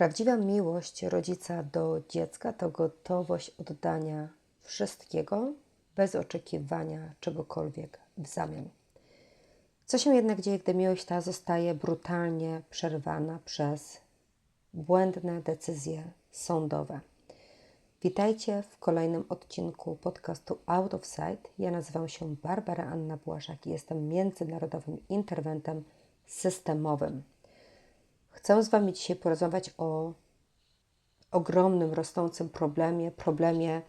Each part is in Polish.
Prawdziwa miłość rodzica do dziecka to gotowość oddania wszystkiego bez oczekiwania czegokolwiek w zamian. Co się jednak dzieje, gdy miłość ta zostaje brutalnie przerwana przez błędne decyzje sądowe? Witajcie w kolejnym odcinku podcastu Out of Sight. Ja nazywam się Barbara Anna Błaszak i jestem międzynarodowym interwentem systemowym. Chcę z Wami dzisiaj porozmawiać o ogromnym, rosnącym problemie, problemie,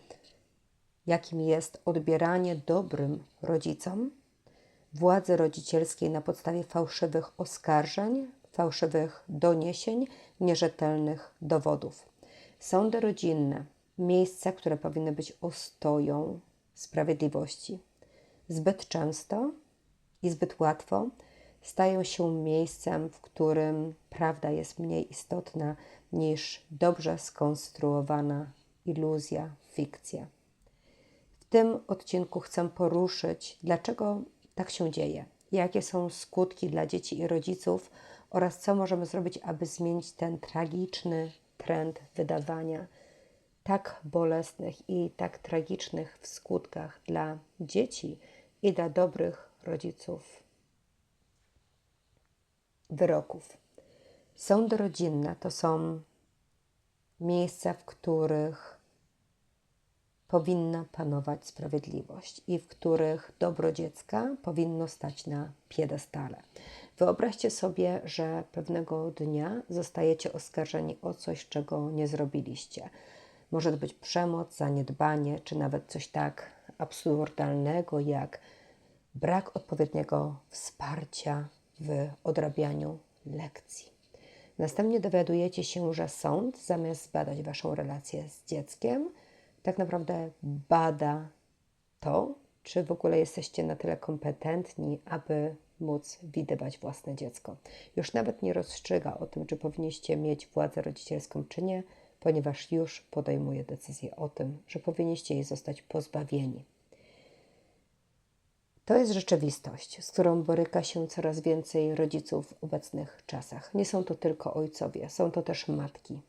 jakim jest odbieranie dobrym rodzicom władzy rodzicielskiej na podstawie fałszywych oskarżeń, fałszywych doniesień, nierzetelnych dowodów. Sądy rodzinne, miejsca, które powinny być ostoją sprawiedliwości, zbyt często i zbyt łatwo stają się miejscem, w którym prawda jest mniej istotna niż dobrze skonstruowana iluzja, fikcja. W tym odcinku chcę poruszyć, dlaczego tak się dzieje, jakie są skutki dla dzieci i rodziców oraz co możemy zrobić, aby zmienić ten tragiczny trend wydawania tak bolesnych i tak tragicznych w skutkach dla dzieci i dla dobrych rodziców wyroków. Sądy rodzinne to są miejsca, w których powinna panować sprawiedliwość i w których dobro dziecka powinno stać na piedestale. Wyobraźcie sobie, że pewnego dnia zostajecie oskarżeni o coś, czego nie zrobiliście. Może to być przemoc, zaniedbanie, czy nawet coś tak absurdalnego jak brak odpowiedniego wsparcia w odrabianiu lekcji. Następnie dowiadujecie się, że sąd zamiast zbadać Waszą relację z dzieckiem, tak naprawdę bada to, czy w ogóle jesteście na tyle kompetentni, aby móc widywać własne dziecko. Już nawet nie rozstrzyga o tym, czy powinniście mieć władzę rodzicielską, czy nie, ponieważ już podejmuje decyzję o tym, że powinniście jej zostać pozbawieni. To jest rzeczywistość, z którą boryka się coraz więcej rodziców w obecnych czasach. Nie są to tylko ojcowie, są to też matki.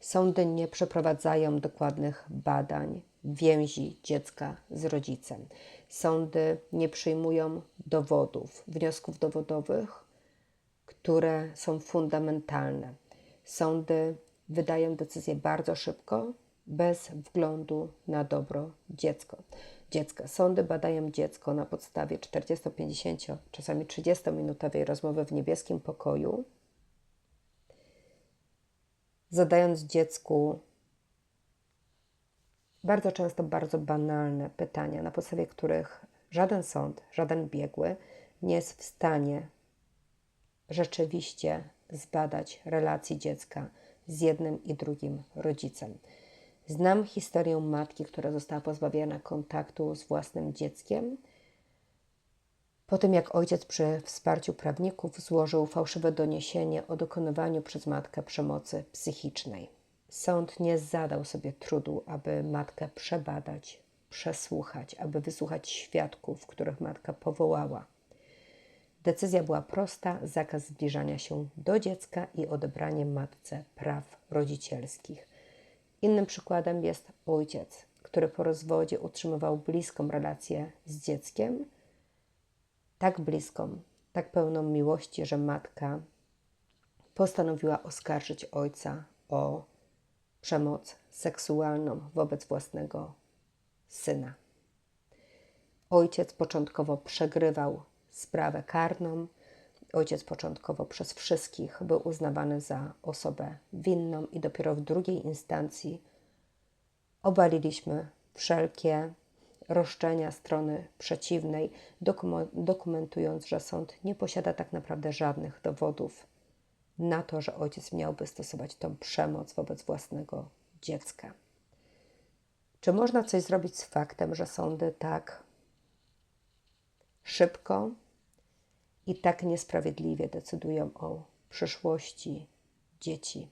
Sądy nie przeprowadzają dokładnych badań więzi dziecka z rodzicem. Sądy nie przyjmują dowodów, wniosków dowodowych, które są fundamentalne. Sądy wydają decyzje bardzo szybko, bez wglądu na dobro dziecko dziecka. Sądy badają dziecko na podstawie 40, 50, czasami 30-minutowej rozmowy w niebieskim pokoju, zadając dziecku bardzo często bardzo banalne pytania, na podstawie których żaden sąd, żaden biegły nie jest w stanie rzeczywiście zbadać relacji dziecka z jednym i drugim rodzicem. Znam historię matki, która została pozbawiona kontaktu z własnym dzieckiem. Po tym, jak ojciec przy wsparciu prawników złożył fałszywe doniesienie o dokonywaniu przez matkę przemocy psychicznej. Sąd nie zadał sobie trudu, aby matkę przebadać, przesłuchać, aby wysłuchać świadków, których matka powołała. Decyzja była prosta: zakaz zbliżania się do dziecka i odebranie matce praw rodzicielskich. Innym przykładem jest ojciec, który po rozwodzie utrzymywał bliską relację z dzieckiem, tak bliską, tak pełną miłości, że matka postanowiła oskarżyć ojca o przemoc seksualną wobec własnego syna. Ojciec początkowo przegrywał sprawę karną, Ojciec początkowo przez wszystkich był uznawany za osobę winną i dopiero w drugiej instancji obaliliśmy wszelkie roszczenia strony przeciwnej, dokumentując, że sąd nie posiada tak naprawdę żadnych dowodów na to, że ojciec miałby stosować tą przemoc wobec własnego dziecka. Czy można coś zrobić z faktem, że sądy tak szybko i tak niesprawiedliwie decydują o przyszłości dzieci.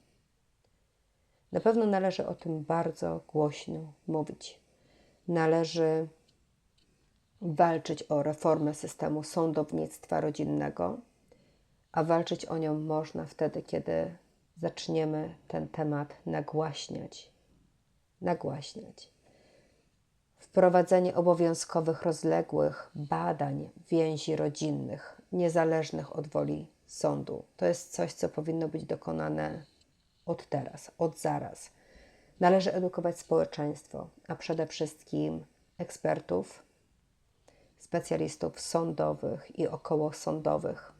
Na pewno należy o tym bardzo głośno mówić. Należy walczyć o reformę systemu sądownictwa rodzinnego, a walczyć o nią można wtedy, kiedy zaczniemy ten temat nagłaśniać. Nagłaśniać. Wprowadzenie obowiązkowych, rozległych badań więzi rodzinnych, niezależnych od woli sądu. To jest coś, co powinno być dokonane od teraz, od zaraz. Należy edukować społeczeństwo, a przede wszystkim ekspertów, specjalistów sądowych i okołosądowych.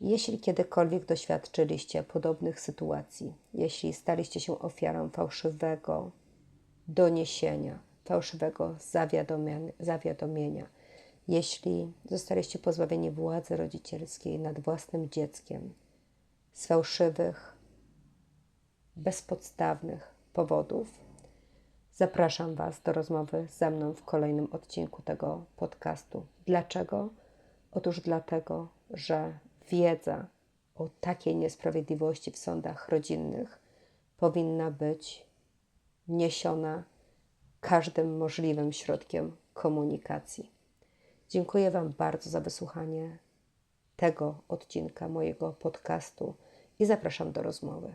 Jeśli kiedykolwiek doświadczyliście podobnych sytuacji, jeśli staliście się ofiarą fałszywego doniesienia, fałszywego zawiadomienia, jeśli zostaliście pozbawieni władzy rodzicielskiej nad własnym dzieckiem z fałszywych, bezpodstawnych powodów, zapraszam Was do rozmowy ze mną w kolejnym odcinku tego podcastu. Dlaczego? Otóż dlatego, że wiedza o takiej niesprawiedliwości w sądach rodzinnych powinna być niesiona każdym możliwym środkiem komunikacji. Dziękuję Wam bardzo za wysłuchanie tego odcinka mojego podcastu i zapraszam do rozmowy.